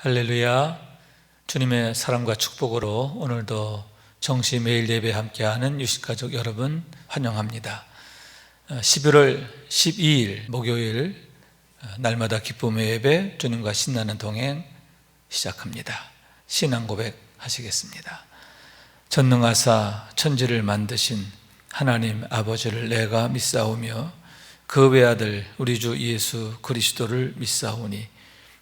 할렐루야. 주님의 사랑과 축복으로 오늘도 정시 매일 예배 함께하는 유식가족 여러분 환영합니다. 어, 11월 12일 목요일 어, 날마다 기쁨의 예배 주님과 신나는 동행 시작합니다. 신앙 고백 하시겠습니다. 전능하사 천지를 만드신 하나님 아버지를 내가 믿사오며 그 외아들 우리 주 예수 그리스도를 믿사오니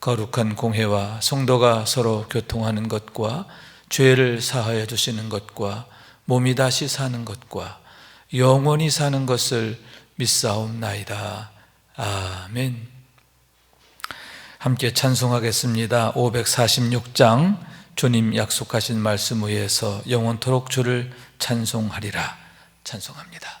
거룩한 공회와 성도가 서로 교통하는 것과 죄를 사하여 주시는 것과 몸이 다시 사는 것과 영원히 사는 것을 믿사옵나이다. 아멘. 함께 찬송하겠습니다. 546장 주님 약속하신 말씀 위에서 영원토록 주를 찬송하리라. 찬송합니다.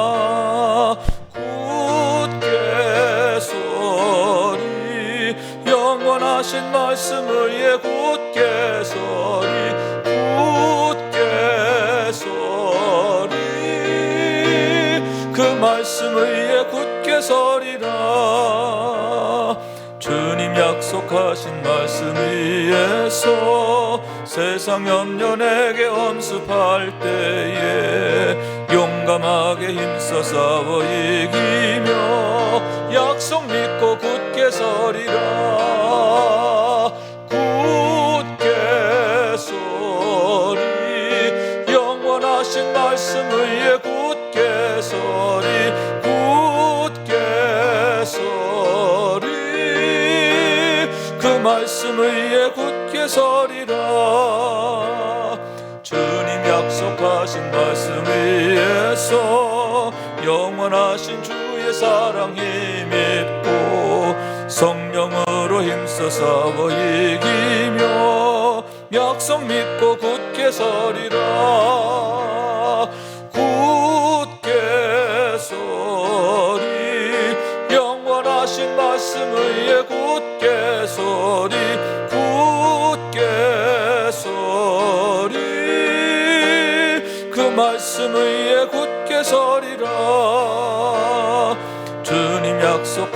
위에서 세상 염려 내게 엄습할 때에 용감하게 힘써 싸워 이기며 약속 믿고 굳게 서리라 말씀 위에 굳게 서리라. 주님 약속하신 말씀 위에서 영원하신 주의 사랑 힘입고 성령으로 힘써 싸워 이기며 약속 믿고 굳게 서리라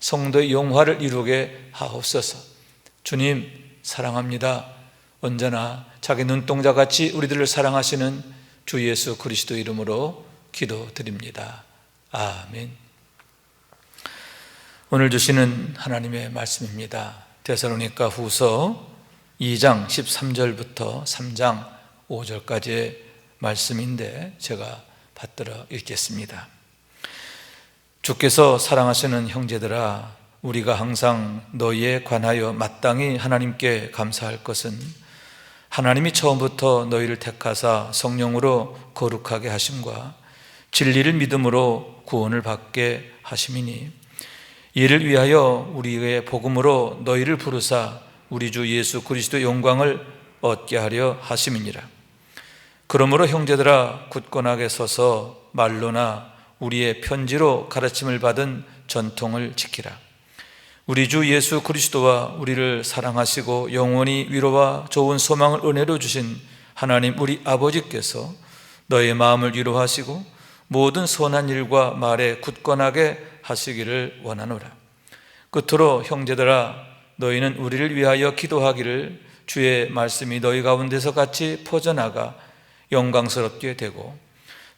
성도의 영화를 이루게 하옵소서. 주님 사랑합니다. 언제나 자기 눈동자 같이 우리들을 사랑하시는 주 예수 그리스도 이름으로 기도드립니다. 아멘. 오늘 주시는 하나님의 말씀입니다. 데살로니가 후서 2장 13절부터 3장 5절까지의 말씀인데 제가 받들어 읽겠습니다. 주께서 사랑하시는 형제들아 우리가 항상 너희에 관하여 마땅히 하나님께 감사할 것은 하나님이 처음부터 너희를 택하사 성령으로 거룩하게 하심과 진리를 믿음으로 구원을 받게 하심이니 이를 위하여 우리의 복음으로 너희를 부르사 우리 주 예수 그리스도의 영광을 얻게 하려 하심이니라. 그러므로 형제들아 굳건하게 서서 말로나 우리의 편지로 가르침을 받은 전통을 지키라. 우리 주 예수 그리스도와 우리를 사랑하시고 영원히 위로와 좋은 소망을 은혜로 주신 하나님 우리 아버지께서 너의 마음을 위로하시고 모든 선한 일과 말에 굳건하게 하시기를 원하노라. 끝으로 형제들아 너희는 우리를 위하여 기도하기를 주의 말씀이 너희 가운데서 같이 퍼져나가 영광스럽게 되고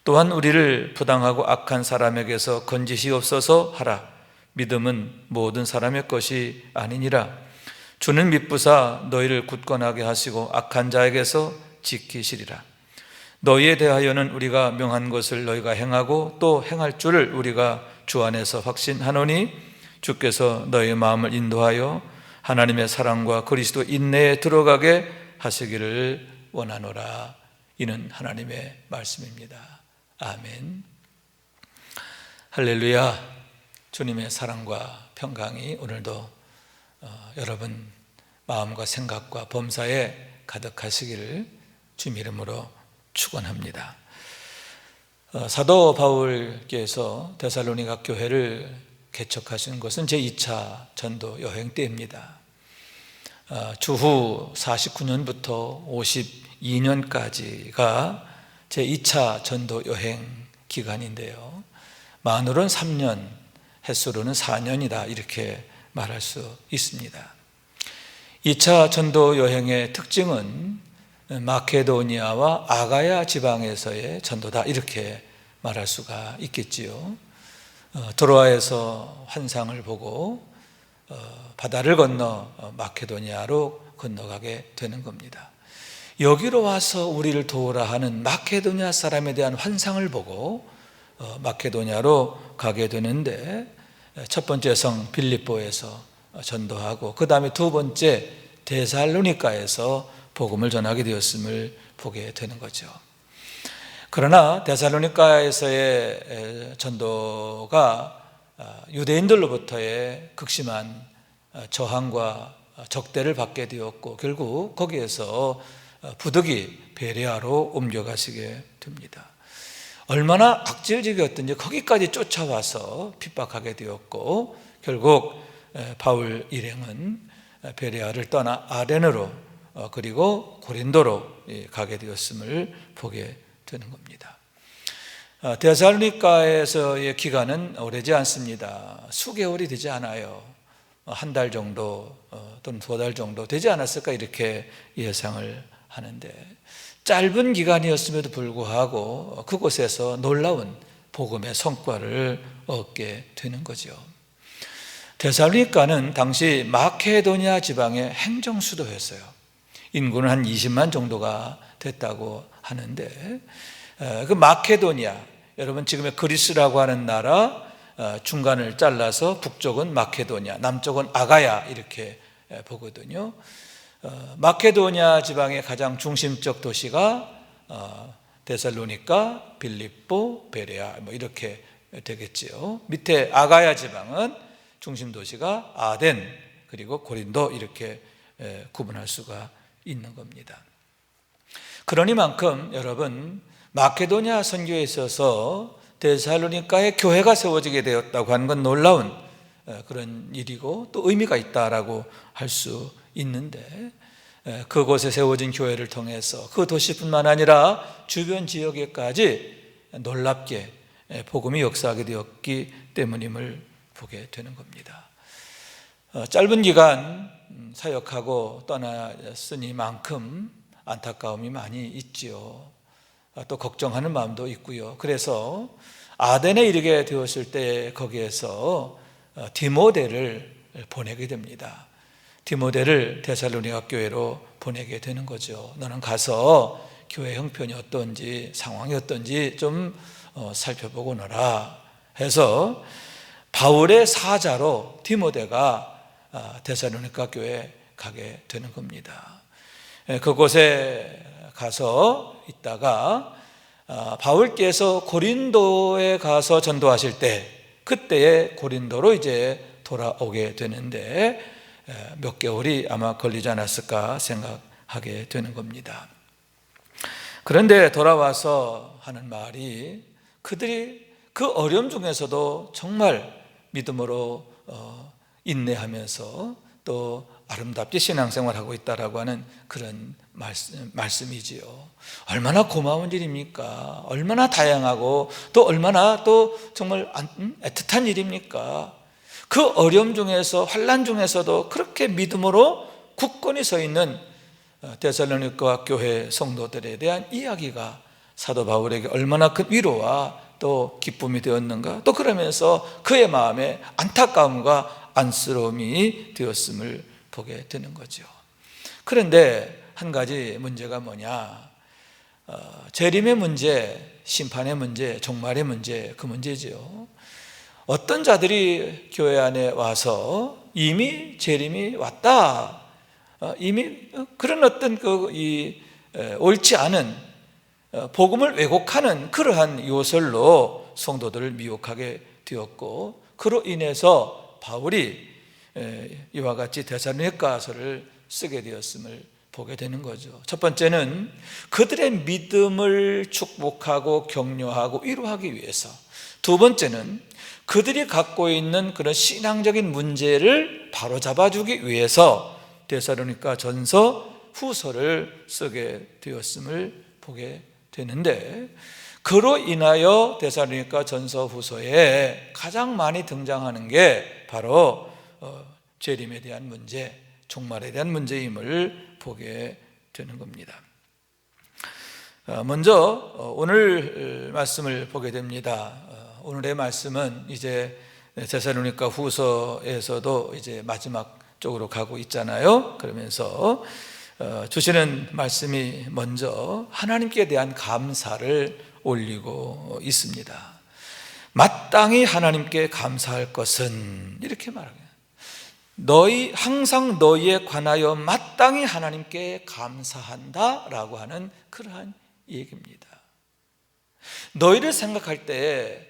또한 우리를 부당하고 악한 사람에게서 건지시옵소서 하라. 믿음은 모든 사람의 것이 아니니라. 주는 믿부사 너희를 굳건하게 하시고 악한 자에게서 지키시리라. 너희에 대하여는 우리가 명한 것을 너희가 행하고 또 행할 줄을 우리가 주 안에서 확신하노니 주께서 너희의 마음을 인도하여 하나님의 사랑과 그리스도 인내에 들어가게 하시기를 원하노라. 이는 하나님의 말씀입니다. 아멘. 할렐루야. 주님의 사랑과 평강이 오늘도 어, 여러분 마음과 생각과 범사에 가득하시기를 주님 이름으로 축원합니다. 어, 사도 바울께서 데살로니가 교회를 개척하신 것은 제2차 전도 여행 때입니다. 어, 주후 49년부터 52년까지가 제 2차 전도 여행 기간인데요. 만으로는 3년, 횟수로는 4년이다. 이렇게 말할 수 있습니다. 2차 전도 여행의 특징은 마케도니아와 아가야 지방에서의 전도다. 이렇게 말할 수가 있겠지요. 어, 드로아에서 환상을 보고 어, 바다를 건너 어, 마케도니아로 건너가게 되는 겁니다. 여기로 와서 우리를 도우라 하는 마케도니아 사람에 대한 환상을 보고 마케도니아로 가게 되는데 첫 번째 성 빌립보에서 전도하고 그 다음에 두 번째 데살로니카에서 복음을 전하게 되었음을 보게 되는 거죠. 그러나 데살로니카에서의 전도가 아, 유대인들로부터의 극심한 아, 저항과 적대를 받게 되었고 결국 거기에서 어, 부득이 베레아로 옮겨가시게 됩니다. 얼마나 악질적이었든지 거기까지 쫓아와서 핍박하게 되었고 결국 바울 일행은 베레아를 떠나 아덴으로 어, 그리고 고린도로 예, 가게 되었음을 보게 되는 겁니다. 어, 데살로니카에서의 기간은 오래지 않습니다. 수개월이 되지 않아요. 어, 한달 정도 어, 또는 두 달 정도 되지 않았을까 이렇게 예상을 하는데 짧은 기간이었음에도 불구하고 그곳에서 놀라운 복음의 성과를 얻게 되는 거죠. 데살로니카는 당시 마케도니아 지방의 행정 수도였어요. 인구는 한 20만 정도가 됐다고 하는데 그 마케도니아 여러분 지금의 그리스라고 하는 나라 어, 중간을 잘라서 북쪽은 마케도니아, 남쪽은 아가야 이렇게 보거든요. 어, 마케도니아 지방의 가장 중심적 도시가 어, 데살로니카, 빌립보, 베레아 뭐 이렇게 되겠지요. 밑에 아가야 지방은 중심 도시가 아덴 그리고 고린도 이렇게 구분할 수가 있는 겁니다. 그러니만큼 여러분 마케도니아 선교에 있어서 데살로니카에 교회가 세워지게 되었다고 하는 건 놀라운 어, 그런 일이고 또 의미가 있다라고 할 수 있는데 그곳에 세워진 교회를 통해서 그 도시뿐만 아니라 주변 지역에까지 놀랍게 복음이 역사하게 되었기 때문임을 보게 되는 겁니다. 어, 짧은 기간 음, 사역하고 떠났으니만큼 안타까움이 많이 있지요. 아, 또 걱정하는 마음도 있고요. 그래서 아덴에 이르게 되었을 때 거기에서 어, 디모데를 보내게 됩니다. 디모데를 데살로니가 교회로 보내게 되는 거죠. 너는 가서 교회 형편이 어떤지 상황이 어떤지 좀 어, 살펴보고 오너라 해서 바울의 사자로 디모데가 아, 데살로니가 교회에 가게 되는 겁니다. 예, 그곳에 가서 있다가 아, 바울께서 고린도에 가서 전도하실 때 그때에 고린도로 이제 돌아오게 되는데 몇 개월이 아마 걸리지 않았을까 생각하게 되는 겁니다. 그런데 돌아와서 하는 말이 그들이 그 어려움 중에서도 정말 믿음으로 어, 인내하면서 또 아름답게 신앙생활하고 있다라고 하는 그런 말씀, 말씀이지요. 얼마나 고마운 일입니까? 얼마나 다양하고 또 얼마나 또 정말 음, 애틋한 일입니까? 그 어려움 중에서 환란 중에서도 그렇게 믿음으로 굳건히 서 있는 어, 데살로니가 교회 성도들에 대한 이야기가 사도 바울에게 얼마나 큰 위로와 또 기쁨이 되었는가 또 그러면서 그의 마음에 안타까움과 안쓰러움이 되었음을 보게 되는 거죠. 그런데 한 가지 문제가 뭐냐? 어, 재림의 문제, 심판의 문제, 종말의 문제, 그 문제지요. 어떤 자들이 교회 안에 와서 이미 재림이 왔다. 어, 이미 그런 어떤 그 이 옳지 않은 어, 복음을 왜곡하는 그러한 요설로 성도들을 미혹하게 되었고 그로 인해서 바울이 이와 같이 대사로니가서를 쓰게 되었음을 보게 되는 거죠. 첫 번째는 그들의 믿음을 축복하고 격려하고 위로하기 위해서. 두 번째는 그들이 갖고 있는 그런 신앙적인 문제를 바로잡아주기 위해서 데살로니가 전서 후서를 쓰게 되었음을 보게 되는데 그로 인하여 데살로니가 전서 후서에 가장 많이 등장하는 게 바로 어, 재림에 대한 문제, 종말에 대한 문제임을 보게 되는 겁니다. 어, 먼저 어, 오늘 말씀을 보게 됩니다. 오늘의 말씀은 이제 데살로니가 후서에서도 이제 마지막 쪽으로 가고 있잖아요. 그러면서 주시는 말씀이 먼저 하나님께 대한 감사를 올리고 있습니다. 마땅히 하나님께 감사할 것은 이렇게 말합니다. 너희 항상 너희에 관하여 마땅히 하나님께 감사한다라고 하는 그러한 얘기입니다. 너희를 생각할 때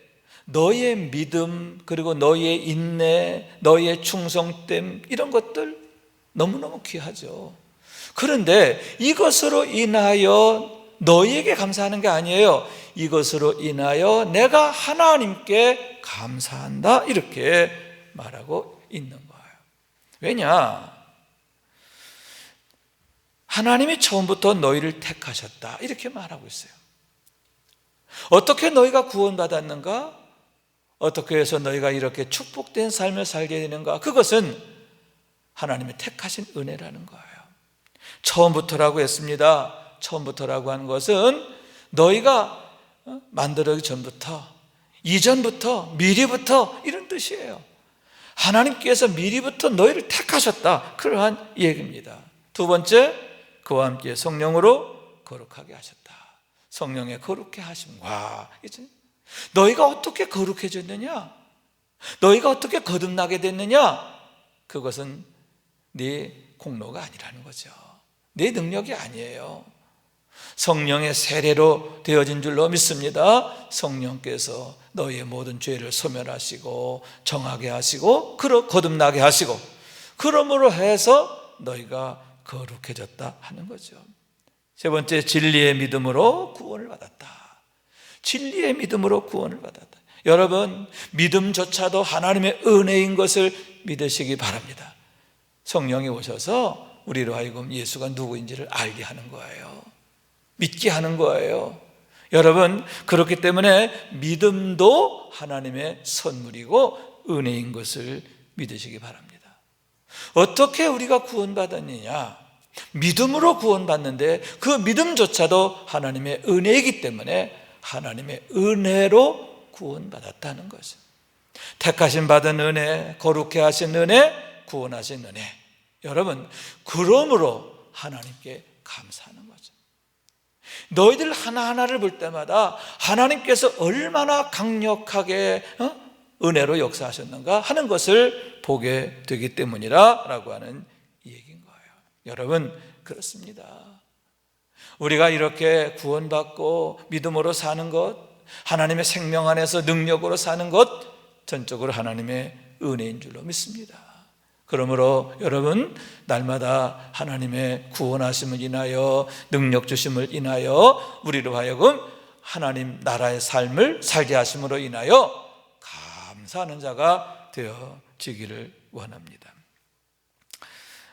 너희의 믿음 그리고 너희의 인내, 너희의 충성됨 이런 것들 너무너무 귀하죠. 그런데 이것으로 인하여 너희에게 감사하는 게 아니에요. 이것으로 인하여 내가 하나님께 감사한다 이렇게 말하고 있는 거예요. 왜냐? 하나님이 처음부터 너희를 택하셨다. 이렇게 말하고 있어요. 어떻게 너희가 구원받았는가? 어떻게 해서 너희가 이렇게 축복된 삶을 살게 되는가? 그것은 하나님의 택하신 은혜라는 거예요. 처음부터라고 했습니다. 처음부터라고 하는 것은 너희가 만들어기 전부터, 이전부터, 미리부터 이런 뜻이에요. 하나님께서 미리부터 너희를 택하셨다. 그러한 얘기입니다. 두 번째, 그와 함께 성령으로 거룩하게 하셨다. 성령의 거룩해 하심과 이제 너희가 어떻게 거룩해졌느냐? 너희가 어떻게 거듭나게 됐느냐? 그것은 네 공로가 아니라는 거죠. 네 능력이 아니에요. 성령의 세례로 되어진 줄로 믿습니다. 성령께서 너희의 모든 죄를 소멸하시고 정하게 하시고 그러 거듭나게 하시고 그러므로 해서 너희가 거룩해졌다 하는 거죠. 세 번째 진리의 믿음으로 구원을 받았다. 진리의 믿음으로 구원을 받았다. 여러분 믿음조차도 하나님의 은혜인 것을 믿으시기 바랍니다. 성령이 오셔서 우리로 하여금 예수가 누구인지를 알게 하는 거예요. 믿게 하는 거예요. 여러분, 그렇기 때문에 믿음도 하나님의 선물이고 은혜인 것을 믿으시기 바랍니다. 어떻게 우리가 구원받았느냐? 믿음으로 구원받는데 그 믿음조차도 하나님의 은혜이기 때문에 하나님의 은혜로 구원받았다는 거죠. 택하신 받은 은혜, 거룩해 하신 은혜, 구원하신 은혜. 여러분, 그러므로 하나님께 감사하는 거죠. 너희들 하나하나를 볼 때마다 하나님께서 얼마나 강력하게 어? 은혜로 역사하셨는가 하는 것을 보게 되기 때문이라 라고 하는 얘기인 거예요. 여러분, 그렇습니다. 우리가 이렇게 구원받고 믿음으로 사는 것, 하나님의 생명 안에서 능력으로 사는 것, 전적으로 하나님의 은혜인 줄로 믿습니다. 그러므로 여러분, 날마다 하나님의 구원하심을 인하여, 능력 주심을 인하여, 우리로 하여금 하나님 나라의 삶을 살게 하심으로 인하여 감사하는 자가 되어지기를 원합니다.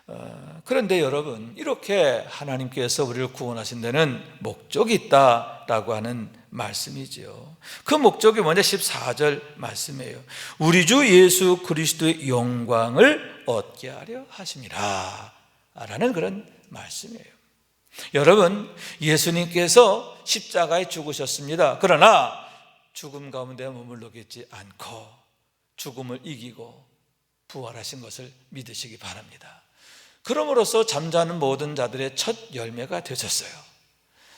어, 그런데 여러분, 이렇게 하나님께서 우리를 구원하신 데는 목적이 있다라고 하는 말씀이지요. 그 목적이 뭐냐? 14절 말씀이에요. 우리 주 예수 그리스도의 영광을 얻게 하려 하심이라. 라는 그런 말씀이에요. 여러분, 예수님께서 십자가에 죽으셨습니다. 그러나 죽음 가운데 머물러 계지 않고 죽음을 이기고 부활하신 것을 믿으시기 바랍니다. 그럼으로써 잠자는 모든 자들의 첫 열매가 되셨어요.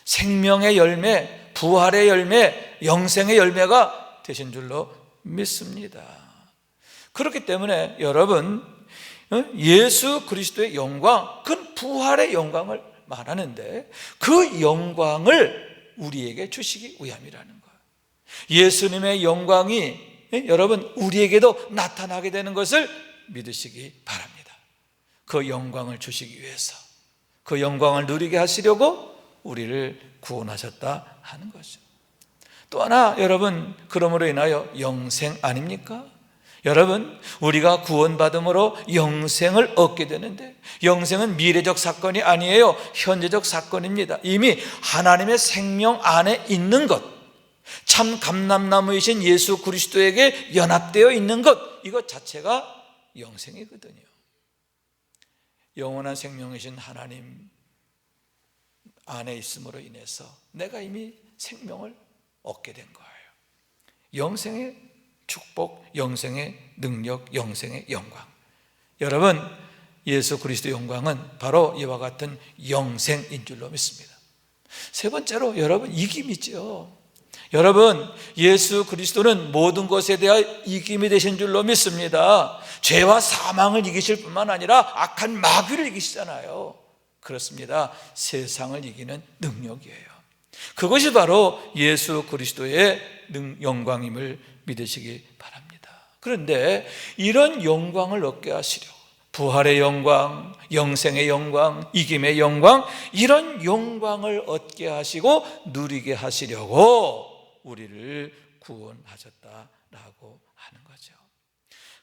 생명의 열매, 부활의 열매, 영생의 열매가 되신 줄로 믿습니다. 그렇기 때문에 여러분, 어? 예수 그리스도의 영광, 그 부활의 영광을 말하는데 그 영광을 우리에게 주시기 위함이라는 거예요. 예수님의 영광이 예? 여러분 우리에게도 나타나게 되는 것을 믿으시기 바랍니다. 그 영광을 주시기 위해서 그 영광을 누리게 하시려고 우리를 구원하셨다 하는 거죠. 또 하나 여러분 그러므로 인하여 영생 아닙니까? 여러분 우리가 구원받음으로 영생을 얻게 되는데 영생은 미래적 사건이 아니에요. 현재적 사건입니다. 이미 하나님의 생명 안에 있는 것. 참 감람나무이신 예수 그리스도에게 연합되어 있는 것. 이것 자체가 영생이거든요. 영원한 생명이신 하나님 안에 있음으로 인해서 내가 이미 생명을 얻게 된 거예요. 영생의 축복, 영생의 능력, 영생의 영광. 여러분, 예수 그리스도 영광은 바로 이와 같은 영생인 줄로 믿습니다. 세 번째로 여러분 이김이죠. 여러분, 예수 그리스도는 모든 것에 대하여 이김이 되신 줄로 믿습니다. 죄와 사망을 이기실 뿐만 아니라 악한 마귀를 이기시잖아요. 그렇습니다. 세상을 이기는 능력이에요. 그것이 바로 예수 그리스도의 영광임을 믿으시기 바랍니다. 그런데 이런 영광을 얻게 하시려 부활의 영광, 영생의 영광, 이김의 영광, 이런 영광을 얻게 하시고 누리게 하시려고 우리를 구원하셨다라고 하는 거죠.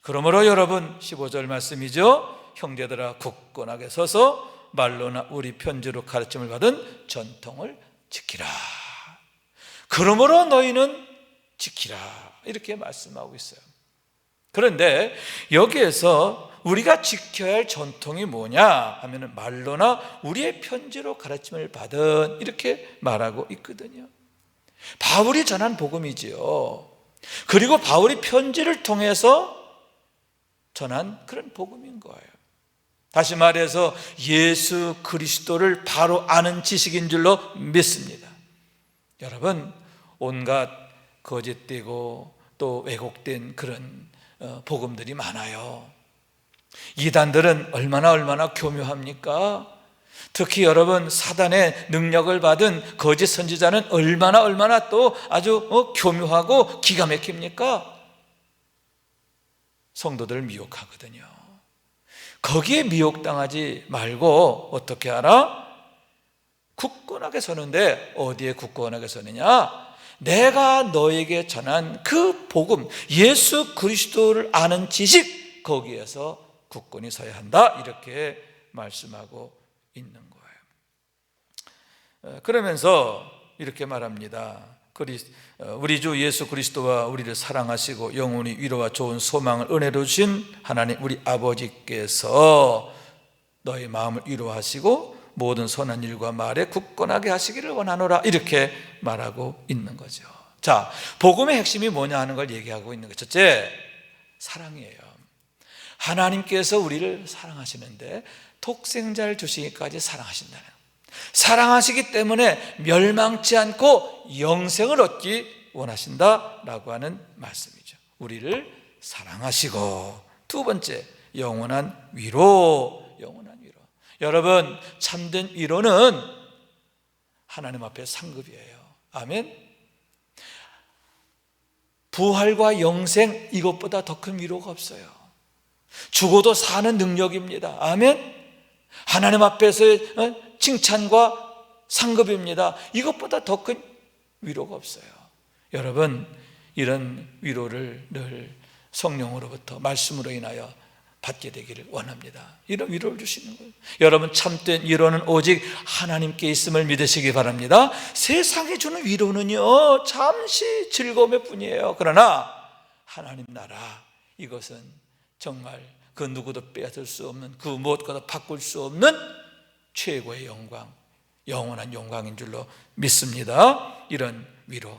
그러므로 여러분 15절 말씀이죠. 형제들아 굳건하게 서서 말로나 우리 편지로 가르침을 받은 전통을 지키라. 그러므로 너희는 지키라. 이렇게 말씀하고 있어요. 그런데 여기에서 우리가 지켜야 할 전통이 뭐냐 하면 말로나 우리의 편지로 가르침을 받은 이렇게 말하고 있거든요. 바울이 전한 복음이지요. 그리고 바울이 편지를 통해서 전한 그런 복음인 거예요. 다시 말해서 예수 그리스도를 바로 아는 지식인 줄로 믿습니다. 여러분, 온갖 거짓되고 또 왜곡된 그런 어, 복음들이 많아요. 이단들은 얼마나 얼마나 교묘합니까? 특히 여러분 사단의 능력을 받은 거짓 선지자는 얼마나 얼마나 또 아주 어, 교묘하고 기가 막힙니까? 성도들 미혹하거든요. 거기에 미혹당하지 말고 어떻게 하라? 굳건하게 서는데 어디에 굳건하게 서느냐? 내가 너에게 전한 그 복음, 예수 그리스도를 아는 지식, 거기에서 굳건히 서야 한다. 이렇게 말씀하고 있는 거예요. 그러면서 이렇게 말합니다. 어, 우리 주 예수 그리스도와 우리를 사랑하시고 영원히 위로와 좋은 소망을 은혜로 주신 하나님 우리 아버지께서 너의 마음을 위로하시고 모든 선한 일과 말에 굳건하게 하시기를 원하노라 이렇게 말하고 있는 거죠. 자, 복음의 핵심이 뭐냐 하는 걸 얘기하고 있는 거죠. 첫째, 사랑이에요. 하나님께서 우리를 사랑하시는데 독생자를 주시기까지 사랑하신다는 사랑하시기 때문에 멸망치 않고 영생을 얻기 원하신다라고 하는 말씀이죠. 우리를 사랑하시고 두 번째 영원한 위로 영원한 위로. 여러분 참된 위로는 하나님 앞에 상급이에요. 아멘. 부활과 영생 이것보다 더 큰 위로가 없어요. 죽어도 사는 능력입니다. 아멘. 하나님 앞에서의 어? 칭찬과 상급입니다. 이것보다 더 큰 위로가 없어요. 여러분, 이런 위로를 늘 성령으로부터 말씀으로 인하여 받게 되기를 원합니다. 이런 위로를 주시는 거예요. 여러분 참된 위로는 오직 하나님께 있음을 믿으시기 바랍니다. 세상에 주는 위로는요 잠시 즐거움의 뿐이에요. 그러나 하나님 나라 이것은 정말 그 누구도 빼앗을 수 없는 그 무엇과도 바꿀 수 없는 최고의 영광, 영원한 영광인 줄로 믿습니다. 이런 위로,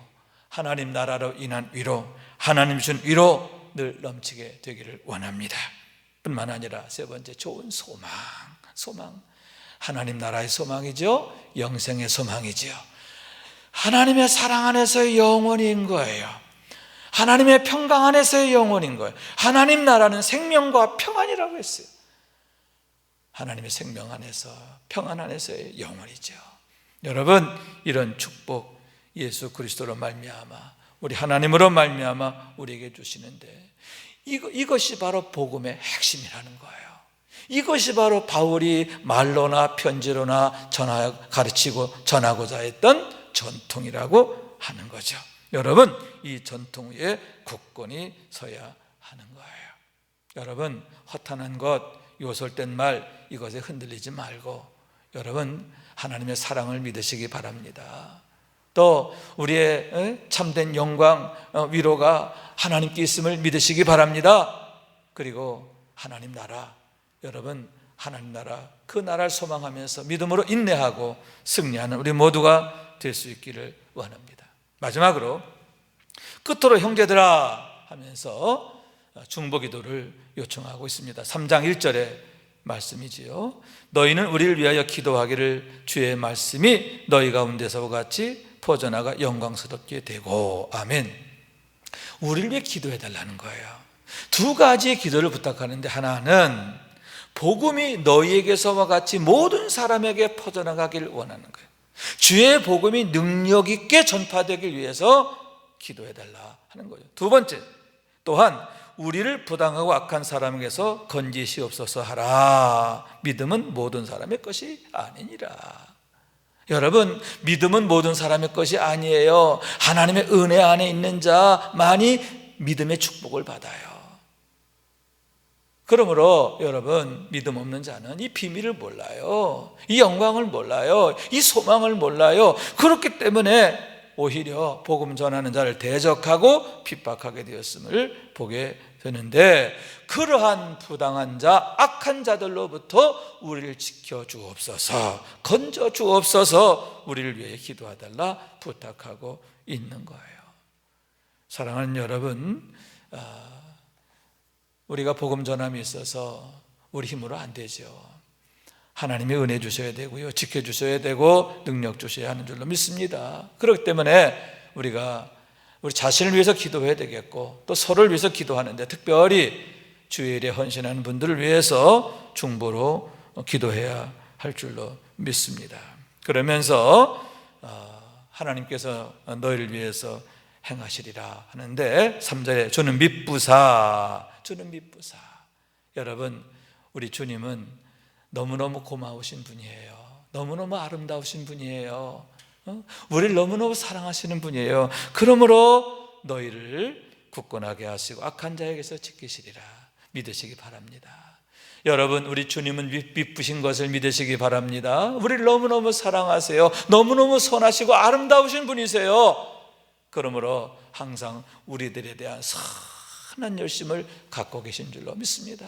하나님 나라로 인한 위로, 하나님 준 위로 늘 넘치게 되기를 원합니다. 뿐만 아니라 세 번째 좋은 소망, 소망. 하나님 나라의 소망이죠. 영생의 소망이죠. 하나님의 사랑 안에서의 영원인 거예요. 하나님의 평강 안에서의 영원인 거예요. 하나님 나라는 생명과 평안이라고 했어요. 하나님의 생명 안에서 평안 안에서의 영원이죠. 여러분 이런 축복 예수 그리스도로 말미암아 우리 하나님으로 말미암아 우리에게 주시는데 이거, 이것이 바로 복음의 핵심이라는 거예요. 이것이 바로 바울이 말로나 편지로나 전하, 가르치고 전하고자 했던 전통이라고 하는 거죠. 여러분, 이 전통 위에 굳건히 서야 하는 거예요. 여러분, 허탄한 것, 요설된 말, 이것에 흔들리지 말고, 여러분, 하나님의 사랑을 믿으시기 바랍니다. 또 우리의 참된 영광 어, 위로가 하나님께 있음을 믿으시기 바랍니다. 그리고 하나님 나라 여러분 하나님 나라 그 나라를 소망하면서 믿음으로 인내하고 승리하는 우리 모두가 될 수 있기를 원합니다. 마지막으로 끝으로 형제들아 하면서 중보 기도를 요청하고 있습니다. 3장 1절에 말씀이지요. 너희는 우리를 위하여 기도하기를 주의 말씀이 너희 가운데서 같이 퍼져나가 영광스럽게 되고 아멘. 우리를 위해 기도해 달라는 거예요. 두 가지의 기도를 부탁하는데 하나는 복음이 너희에게서와 같이 모든 사람에게 퍼져나가길 원하는 거예요. 주의 복음이 능력 있게 전파되길 위해서 기도해 달라 하는 거죠. 두 번째, 또한 우리를 부당하고 악한 사람에게서 건지시옵소서 하라. 믿음은 모든 사람의 것이 아니니라. 여러분, 믿음은 모든 사람의 것이 아니에요. 하나님의 은혜 안에 있는 자만이 믿음의 축복을 받아요. 그러므로 여러분, 믿음 없는 자는 이 비밀을 몰라요. 이 영광을 몰라요. 이 소망을 몰라요. 그렇기 때문에 오히려 복음 전하는 자를 대적하고 핍박하게 되었음을 보게 되는데 그러한 부당한 자, 악한 자들로부터 우리를 지켜 주옵소서, 건져 주옵소서, 우리를 위해 기도하달라 부탁하고 있는 거예요. 사랑하는 여러분, 아, 우리가 복음 전함이 있어서 우리 힘으로 안 되죠. 하나님이 은혜 주셔야 되고요, 지켜 주셔야 되고 능력 주셔야 하는 줄로 믿습니다. 그렇기 때문에 우리가 우리 자신을 위해서 기도해야 되겠고 또 서로를 위해서 기도하는데 특별히 주일에 헌신하는 분들을 위해서 중보로 기도해야 할 줄로 믿습니다. 그러면서 어, 하나님께서 너희를 위해서 행하시리라 하는데 3절에 주는 밑부사 주는 밑부사 여러분 우리 주님은 너무너무 고마우신 분이에요. 너무너무 아름다우신 분이에요. 어? 우리를 너무너무 사랑하시는 분이에요. 그러므로 너희를 굳건하게 하시고 악한 자에게서 지키시리라 믿으시기 바랍니다. 여러분, 우리 주님은 빛부신 것을 믿으시기 바랍니다. 우리를 너무너무 사랑하세요. 너무너무 선하시고 아름다우신 분이세요. 그러므로 항상 우리들에 대한 선 한 열심을 갖고 계신 줄로 믿습니다.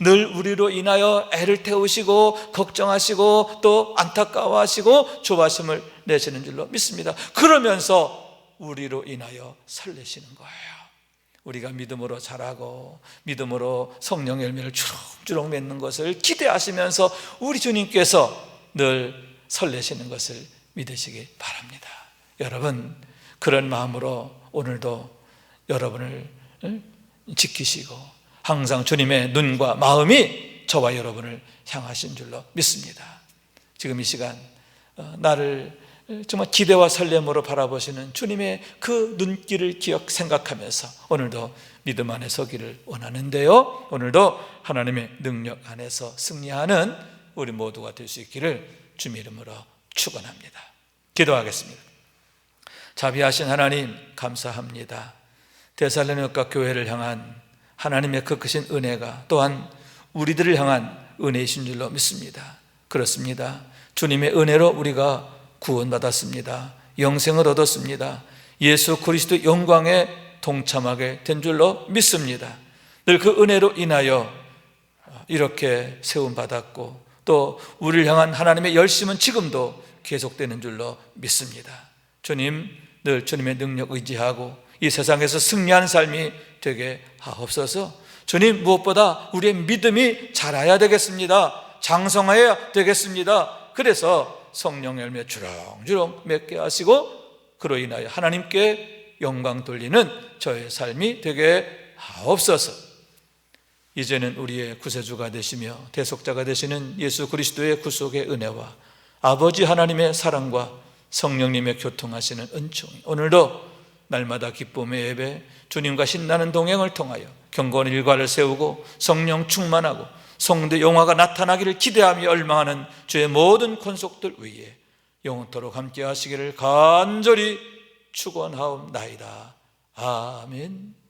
늘 우리로 인하여 애를 태우시고 걱정하시고 또 안타까워하시고 조바심을 내시는 줄로 믿습니다. 그러면서 우리로 인하여 설레시는 거예요. 우리가 믿음으로 자라고 믿음으로 성령 열매를 주렁주렁 맺는 것을 기대하시면서 우리 주님께서 늘 설레시는 것을 믿으시기 바랍니다. 여러분 그런 마음으로 오늘도 여러분을 지키시고 항상 주님의 눈과 마음이 저와 여러분을 향하신 줄로 믿습니다. 지금 이 시간 어, 나를 정말 기대와 설렘으로 바라보시는 주님의 그 눈길을 기억 생각하면서 오늘도 믿음 안에 서기를 원하는데요. 오늘도 하나님의 능력 안에서 승리하는 우리 모두가 될 수 있기를 주님 이름으로 축원합니다. 기도하겠습니다. 자비하신 하나님 감사합니다. 데살로니가 교회를 향한 하나님의 그 크신 은혜가 또한 우리들을 향한 은혜이신 줄로 믿습니다. 그렇습니다. 주님의 은혜로 우리가 구원받았습니다. 영생을 얻었습니다. 예수 그리스도 영광에 동참하게 된 줄로 믿습니다. 늘 그 은혜로 인하여 이렇게 세움받았고 또 우리를 향한 하나님의 열심은 지금도 계속되는 줄로 믿습니다. 주님, 늘 주님의 능력 의지하고 이 세상에서 승리하는 삶이 되게 하옵소서. 주님, 무엇보다 우리의 믿음이 자라야 되겠습니다. 장성해야 되겠습니다. 그래서 성령 열매 주렁주렁 맺게 하시고 그로 인하여 하나님께 영광 돌리는 저의 삶이 되게 하옵소서. 이제는 우리의 구세주가 되시며 대속자가 되시는 예수 그리스도의 구속의 은혜와 아버지 하나님의 사랑과 성령님의 교통하시는 은총이 오늘도 날마다 기쁨의 예배 주님과 신나는 동행을 통하여 경건 일과를 세우고 성령 충만하고 성대 영화가 나타나기를 기대하며 열망하는 주의 모든 권속들 위에 영원토록 함께 하시기를 간절히 축원하옵나이다. 아멘.